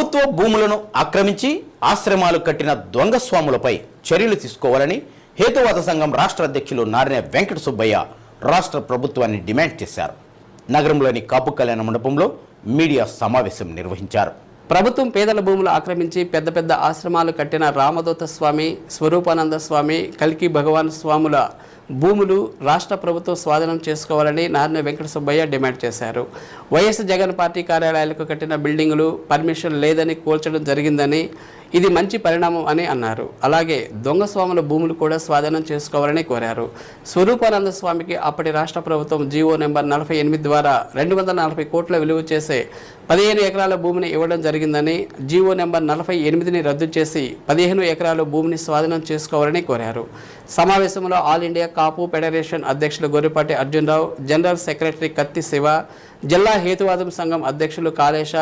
ప్రభుత్వ భూములను ఆక్రమించి ఆశ్రమాలు కట్టిన దొంగ స్వాములపై చర్యలు తీసుకోవాలని హేతువాద సంఘం రాష్ట్ర అధ్యక్షులు నారిన వెంకట సుబ్బయ్య రాష్ట్ర ప్రభుత్వాన్ని డిమాండ్ చేశారు. నగరంలోని కాపు కళ్యాణ మండపంలో మీడియా సమావేశం నిర్వహించారు. ప్రభుత్వం పేదల భూములు ఆక్రమించి పెద్ద పెద్ద ఆశ్రమాలు కట్టిన రామదూత స్వామి స్వరూపానంద స్వామి కల్కి భగవాన్ స్వాముల భూములు రాష్ట్ర ప్రభుత్వం స్వాధీనం చేసుకోవాలని నారాయణ వెంకట సుబ్బయ్య డిమాండ్ చేశారు. వైఎస్ జగన్ పార్టీ కార్యాలయాలకు కట్టిన బిల్డింగులు పర్మిషన్ లేదని కూల్చడం జరిగిందని ఇది మంచి పరిణామం అని అన్నారు. అలాగే దొంగ స్వాముల భూములు కూడా స్వాధీనం చేసుకోవాలని కోరారు. స్వరూపానంద స్వామికి అప్పటి రాష్ట్ర ప్రభుత్వం జీవో నెంబర్ నలభై ఎనిమిది ద్వారా రెండు వందల నలభై కోట్ల విలువ చేసే పదిహేను ఎకరాల భూమిని ఇవ్వడం జరిగిందని జీవో నెంబర్ నలభై ఎనిమిదిని రద్దు చేసి పదిహేను ఎకరాల భూమిని స్వాధీనం చేసుకోవాలని కోరారు. సమావేశంలో ఆల్ ఇండియా కాపు ఫెడరేషన్ అధ్యక్షులు గొర్రెపాటి అర్జున్రావు జనరల్ సెక్రటరీ కత్తి శివ జిల్లా హేతువాదం సంఘం అధ్యక్షులు కాళేశ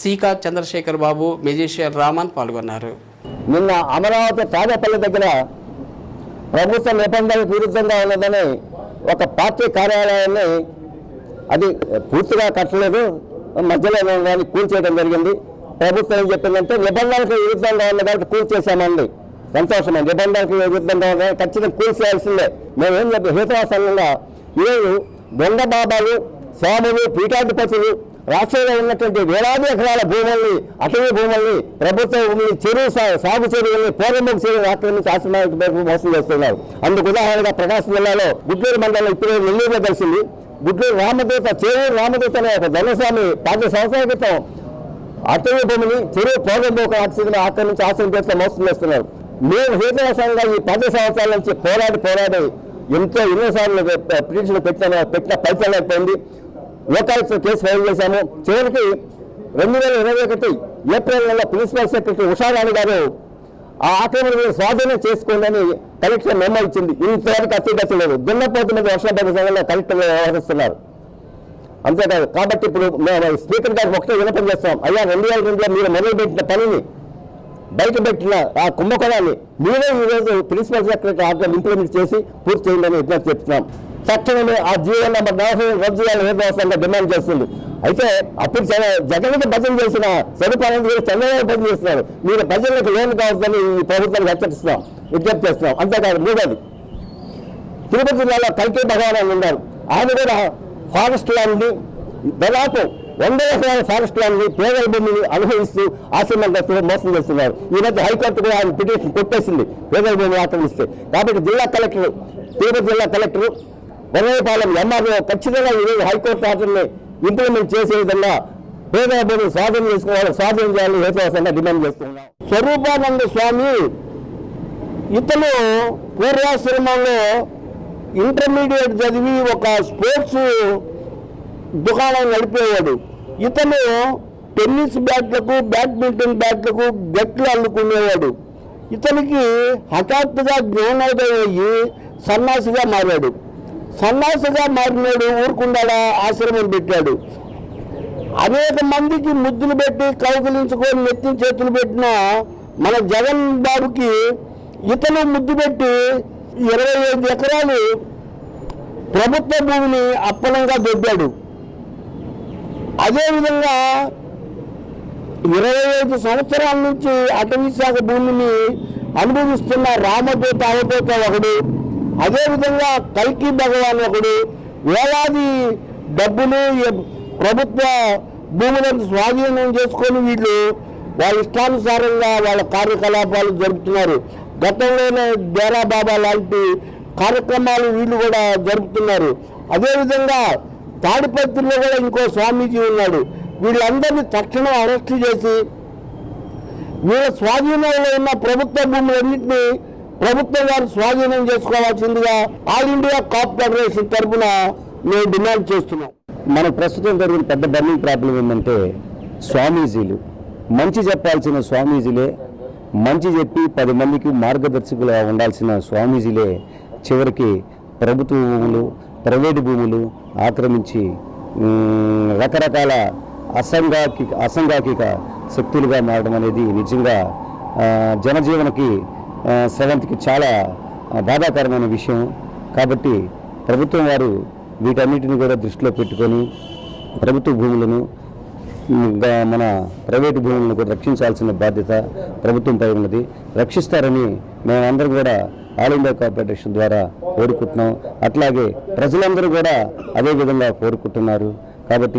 సీకా చంద్రశేఖర్ బాబు మెజీషియన్ రామన్ పాల్గొన్నారు. నిన్న అమరావతి తాడేపల్లి దగ్గర ప్రభుత్వ నిబంధనలకు విరుద్ధంగా ఉన్నదని ఒక పార్టీ కార్యాలయాన్ని అది పూర్తిగా కట్టలేదు. మధ్యలో దాన్ని కూల్చేయడం జరిగింది. ప్రభుత్వం ఏం చెప్పిందంటే నిబంధనలకు విరుద్ధంగా ఉన్న దానికి కూల్చేసామండి సంతోషం. నిబంధనకి విరుద్ధంగా ఖచ్చితంగా కూల్చేయాల్సిందే. మేము ఏం చెప్పి హేతువాసంగా ఈరోజు దొంగ బాబాలు స్వాములు పీఠాధిపతులు రాష్ట్రంలో ఉన్నటువంటి వేలాది ఎకరాల భూముల్ని అటవీ భూముల్ని ప్రభుత్వ భూముల్ని చెరువు సాగు చెరువుల్ని పూర్వముఖ చెరువులు ఆక్రమించి ఆశ్రమానికి మోసం చేస్తున్నారు. అందుకు ఉదాహరణగా ప్రకాశం జిల్లాలో గుడ్లూరు మండలం ఇప్పుడే నెల్లూరులో కలిసింది గుడ్లూరు రామదూత చెరువు రామదూత అనే ఒక ధనస్వామి పాత సంవత్సరాల క్రితం అటవీ భూమిని చెరువు పూర్వముఖ ఆక్సిజన్ ఆక్రమించి ఆశ్రమం చేస్తే మోసం చేస్తున్నారు. మేము హేతువాసంగా ఈ పది సంవత్సరాల నుంచి పోరాడి పోరాడి ఎంతో ఎన్నోసార్లు పిటిషన్ పెట్టిన పెట్టిన ఫలితం లేకపోయింది లోకాయుక్త కేసు ఫైల్ చేశాము. చివరికి రెండు వేల ఇరవై ఒకటి ఏప్రిల్ నెల ప్రిన్సిపల్ సెక్రటరీ ఉషారాణి గారు ఆ ఆక్రమణ మీద స్వాధీనం చేసుకోండి కలెక్టర్ మెమో ఇచ్చింది. ఇంతవరకు అత్యగతి లేదు దున్నపోతు మీద వర్షం పడే సమయంలో కలెక్టర్ వ్యవహరిస్తున్నారు. అంతేకాదు కాబట్టి ఇప్పుడు మేము స్పీకర్ గారికి ఒకటే వినపం చేస్తాం. అయ్యా రెండు వేల రెండులో మీరు మొదలుపెట్టిన పనిని బయట పెట్టిన ఆ కుంభకోణాన్ని మీరే ఈరోజు ప్రిన్సిపల్ సెక్రటరీ ఆర్డర్ ఇంప్లిమెంట్ చేసి పూర్తి చేయండి అని విజ్ఞప్తి చెప్తున్నాం తక్షణమే ఆ జీవో నెంబర్ నలభై రద్దు చేయాలని ఏదోసంగా డిమాండ్ చేస్తుంది? అయితే అప్పుడు జగన్ జగన్కి భజన చేసిన సదుపాయాన్ని మీరు చంద్రబాబు భజన చేస్తున్నారు. మీరు ప్రజలకు లోన్ కావద్దని ఈ ప్రభుత్వాన్ని హెచ్చరిస్తున్నాం విజ్ఞప్తి చేస్తున్నాం. అంతేకాదు మూడోది తిరుపతి జిల్లాలో కల్కి భగవాన్ ఉన్నారు. ఆయన కూడా ఫారెస్ట్ ల్యాండ్ని దాదాపు వందల ఎకరాల ఫారెస్ట్ ల్యాండ్ని పేదల భూమిని అనుభవిస్తూ ఆశ్రమగ్రస్తులు మోసం చేస్తున్నారు. ఈ మధ్య హైకోర్టు కూడా ఆయన పిటిషన్ కొట్టేసింది. పేదల భూమిని ఆక్రమిస్తే. కాబట్టి జిల్లా కలెక్టర్ తిరుపతి జిల్లా కలెక్టర్ వరవేపాలెం ఎంఆర్ఓ ఖచ్చితంగా ఈరోజు హైకోర్టు ఆర్డర్ని ఇంప్లిమెంట్ చేసే విధంగా పేదల భూమిని స్వాధీనం చేసుకోవాలి స్వాధీనం చేయాలని హేతువాసంగా డిమాండ్ చేస్తున్నాం. స్వరూపానంద స్వామి ఇతను పూర్వాశ్రమంలో ఇంటర్మీడియట్ చదివి ఒక స్పోర్ట్స్ దుకాణం నడిపేవాడు. ఇతను టెన్నిస్ బ్యాట్లకు బ్యాడ్మింటన్ బ్యాట్లకు గట్లు అల్లుకునేవాడు. ఇతనికి హఠాత్తుగా జ్ఞానోదయం అయ్యి సన్నాసిగా మారాడు. సన్నాసిగా మారినాడు ఊరుకుండాడా ఆశ్రమం పెట్టాడు. అనేక మందికి ముద్దులు పెట్టి కౌగులించుకొని నెత్తిన చేతులు పెట్టిన మన జగన్ బాబుకి ఇతను ముద్దు పెట్టి ఇరవై ఐదు ఎకరాలు ప్రభుత్వ భూమిని అప్పనంగా దొబ్బాడు. అదేవిధంగా ఇరవై ఐదు సంవత్సరాల నుంచి అటవీ శాఖ భూమిని అనుభవిస్తున్న రామదూత అవధూత ఒకడు అదేవిధంగా కల్కి భగవాన్ ఒకడు వేలాది డబ్బులు ప్రభుత్వ భూములను స్వాధీనం చేసుకొని వీళ్ళు వాళ్ళ ఇష్టానుసారంగా వాళ్ళ కార్యకలాపాలు జరుపుతున్నారు. గతంలోనే డేరా బాబా లాంటి కార్యక్రమాలు వీళ్ళు కూడా జరుపుతున్నారు. అదేవిధంగా తాడిపత్రిలో కూడా ఇంకో స్వామీజీ ఉన్నాడు. వీళ్ళందరినీ తక్షణం అరెస్టు చేసి వీళ్ళ స్వాధీనంలో ఉన్న ప్రభుత్వ భూములన్నింటినీ ప్రభుత్వం వారు స్వాధీనం చేసుకోవాల్సిందిగా ఆల్ ఇండియా కాప్ ఫెడరేషన్ తరఫున మేము డిమాండ్ చేస్తున్నాం. మన ప్రస్తుతం జరిగిన పెద్ద బర్నింగ్ ప్రాబ్లం ఏంటంటే స్వామీజీలు. మంచి చెప్పాల్సిన స్వామీజీలే మంచి చెప్పి పది మందికి మార్గదర్శకులుగా ఉండాల్సిన స్వామీజీలే చివరికి ప్రభుత్వ భూములు ప్రైవేటు భూములు ఆక్రమించి రకరకాల అసంఘాకి అసంఘాకిక శక్తులుగా మారడం అనేది నిజంగా జనజీవనకి సెవెంత్కి చాలా బాధాకరమైన విషయం. కాబట్టి ప్రభుత్వం వారు వీటన్నిటిని కూడా దృష్టిలో పెట్టుకొని ప్రభుత్వ భూములను మన ప్రైవేటు భూములను కూడా రక్షించాల్సిన బాధ్యత ప్రభుత్వంపై ఉన్నది. రక్షిస్తారని మేమందరం కూడా ఆల్ ఇండియా కార్పొరేషన్ ద్వారా కోరుకుంటున్నాం. అట్లాగే ప్రజలందరూ కూడా అదే విధంగా కోరుకుంటున్నారు. కాబట్టి